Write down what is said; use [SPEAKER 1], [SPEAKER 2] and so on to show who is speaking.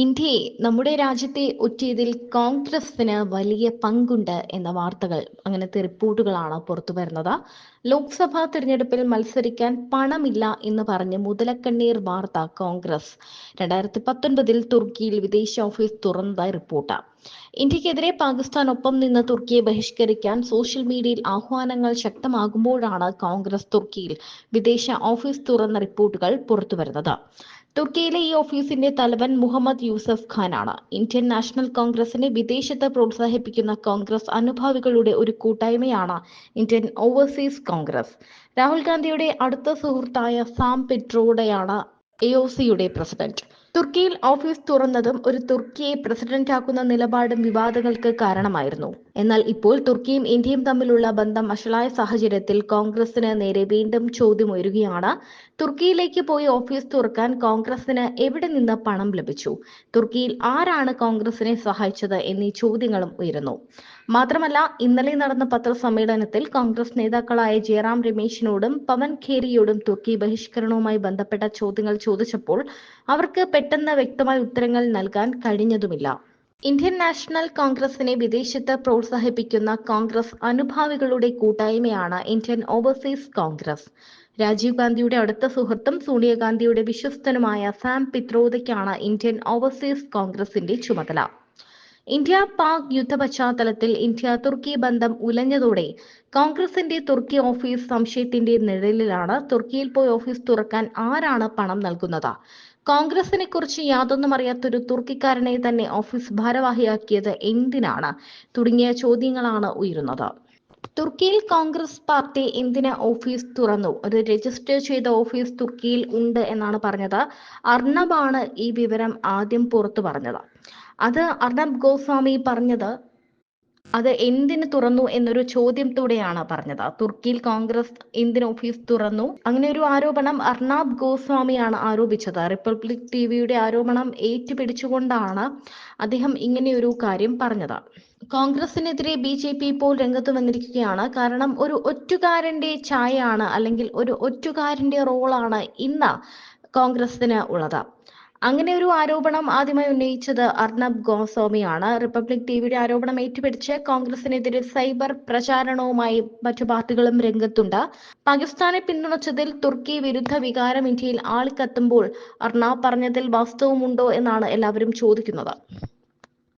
[SPEAKER 1] ഇന്ത്യയെ നമ്മുടെ രാജ്യത്തെ ഒറ്റയതിൽ കോൺഗ്രസിന് വലിയ പങ്കുണ്ട് എന്ന വാർത്തകൾ അങ്ങനത്തെ റിപ്പോർട്ടുകളാണ് പുറത്തു വരുന്നത്. ലോക്സഭാ തിരഞ്ഞെടുപ്പിൽ മത്സരിക്കാൻ പണമില്ല എന്ന് പറഞ്ഞ് മുതലക്കണ്ണീർ വാർത്ത കോൺഗ്രസ്. രണ്ടായിരത്തി പത്തൊൻപതിൽ തുർക്കിയിൽ വിദേശ ഓഫീസ് തുറന്നതായി റിപ്പോർട്ട്. ഇന്ത്യക്കെതിരെ പാകിസ്ഥാൻ ഒപ്പം നിന്ന് തുർക്കിയെ ബഹിഷ്കരിക്കാൻ സോഷ്യൽ മീഡിയയിൽ ആഹ്വാനങ്ങൾ ശക്തമാകുമ്പോഴാണ് കോൺഗ്രസ് തുർക്കിയിൽ വിദേശ ഓഫീസ് തുറന്ന റിപ്പോർട്ടുകൾ പുറത്തുവരുന്നത്. തുർക്കിയിലെ ഈ ഓഫീസിന്റെ തലവൻ മുഹമ്മദ് യൂസഫ് ഖാനാണ്. ഇന്ത്യൻ നാഷണൽ കോൺഗ്രസിനെ വിദേശത്ത് പ്രോത്സാഹിപ്പിക്കുന്ന കോൺഗ്രസ് അനുഭാവികളുടെ ഒരു കൂട്ടായ്മയാണ് ഇന്ത്യൻ ഓവർസീസ് കോൺഗ്രസ്. രാഹുൽ ഗാന്ധിയുടെ അടുത്ത സുഹൃത്തായ സാം പെട്രോഡയാണ് എ ഒ സിയുടെ പ്രസിഡന്റ്. തുർക്കിയിൽ ഓഫീസ് തുറന്നതും ഒരു തുർക്കിയെ പ്രസിഡന്റാക്കുന്ന നിലപാടും വിവാദങ്ങൾക്ക് കാരണമായിരുന്നു. എന്നാൽ ഇപ്പോൾ തുർക്കിയും ഇന്ത്യയും തമ്മിലുള്ള ബന്ധം വഷളായ സാഹചര്യത്തിൽ കോൺഗ്രസിന് നേരെ വീണ്ടും ചോദ്യം ഉയരുകയാണ് തുർക്കിയിലേക്ക് പോയി ഓഫീസ് തുറക്കാൻ കോൺഗ്രസിന് എവിടെ നിന്ന് പണം ലഭിച്ചു? തുർക്കിയിൽ ആരാണ് കോൺഗ്രസിനെ സഹായിച്ചത് എന്നീ ചോദ്യങ്ങളും ഉയരുന്നു. മാത്രമല്ല ഇന്നലെ നടന്ന പത്രസമ്മേളനത്തിൽ കോൺഗ്രസ് നേതാക്കളായ ജയറാം രമേശിനോടും പവൻ ഖേരിയോടും തുർക്കി ബഹിഷ്കരണവുമായി ബന്ധപ്പെട്ട ചോദ്യങ്ങൾ ചോദിച്ചപ്പോൾ അവർക്ക് പെട്ടെന്ന് വ്യക്തമായ ഉത്തരങ്ങൾ നൽകാൻ കഴിഞ്ഞതുമില്ല. ഇന്ത്യൻ നാഷണൽ കോൺഗ്രസിനെ വിദേശത്ത് പ്രോത്സാഹിപ്പിക്കുന്ന കോൺഗ്രസ് അനുഭാവികളുടെ കൂട്ടായ്മയാണ് ഇന്ത്യൻ ഓവർസീസ് കോൺഗ്രസ്. രാജീവ് ഗാന്ധിയുടെ അടുത്ത സുഹൃത്തും സോണിയാഗാന്ധിയുടെ വിശ്വസ്തനുമായ സാം പിത്രോദയ്ക്കാണ് ഇന്ത്യൻ ഓവർസീസ് കോൺഗ്രസിന്റെ ചുമതല. ഇന്ത്യ പാക് യുദ്ധ പശ്ചാത്തലത്തിൽ ഇന്ത്യ തുർക്കി ബന്ധം ഉലഞ്ഞതോടെ കോൺഗ്രസിന്റെ തുർക്കി ഓഫീസ് സംശയത്തിന്റെ നിഴലിലാണ് തുർക്കിയിൽ പോയി ഓഫീസ് തുറക്കാൻ ആരാണ് പണം നൽകുന്നത്? കോൺഗ്രസിനെ കുറിച്ച് യാതൊന്നും അറിയാത്തൊരു തുർക്കിക്കാരനെ തന്നെ ഓഫീസ് ഭാരവാഹിയാക്കിയത് എന്തിനാണ്? തുടങ്ങിയ ചോദ്യങ്ങളാണ് ഉയരുന്നത്. തുർക്കിയിൽ കോൺഗ്രസ് പാർട്ടി എന്തിന് ഓഫീസ് തുറന്നു? ഒരു രജിസ്റ്റർ ചെയ്ത ഓഫീസ് തുർക്കിയിൽ ഉണ്ട് എന്നാണ് പറഞ്ഞത്. അർണബാണ് ഈ വിവരം ആദ്യം പുറത്തു പറഞ്ഞത്. അത് അർണബ് ഗോസ്വാമി പറഞ്ഞത് അത് എന്തിന് തുറന്നു എന്നൊരു ചോദ്യത്തോടെയാണ് പറഞ്ഞത്. തുർക്കിയിൽ കോൺഗ്രസ് എന്തിന് ഓഫീസ് തുറന്നു? അങ്ങനെ ഒരു ആരോപണം അർണാബ് ഗോസ്വാമിയാണ് ആരോപിച്ചത്. റിപ്പബ്ലിക് ടിവിയുടെ ആരോപണം ഏറ്റുപിടിച്ചുകൊണ്ടാണ് അദ്ദേഹം ഇങ്ങനെയൊരു കാര്യം പറഞ്ഞത്. കോൺഗ്രസിനെതിരെ ബി ജെ പി ഇപ്പോൾ രംഗത്ത് വന്നിരിക്കുകയാണ്. കാരണം ഒരു ഒറ്റുകാരന്റെ ചായയാണ് അല്ലെങ്കിൽ ഒരു ഒറ്റുകാരന്റെ റോളാണ് ഇന്ന് കോൺഗ്രസിന് ഉള്ളത്. അങ്ങനെ ഒരു ആരോപണം ആദ്യമായി ഉന്നയിച്ചത് അർണബ് ഗോസ്വാമിയാണ്. റിപ്പബ്ലിക് ടിവിയുടെ ആരോപണം ഏറ്റുപിടിച്ച് കോൺഗ്രസിനെതിരെ സൈബർ പ്രചാരണവുമായി മറ്റു പാർട്ടികളും രംഗത്തുണ്ട്. പാകിസ്ഥാനെ പിന്തുണച്ചതിൽ തുർക്കി വിരുദ്ധ വികാരം ഇന്ത്യയിൽ ആളിക്കത്തുമ്പോൾ അർണാബ് പറഞ്ഞതിൽ വാസ്തവമുണ്ടോ എന്നാണ് എല്ലാവരും ചോദിക്കുന്നത്.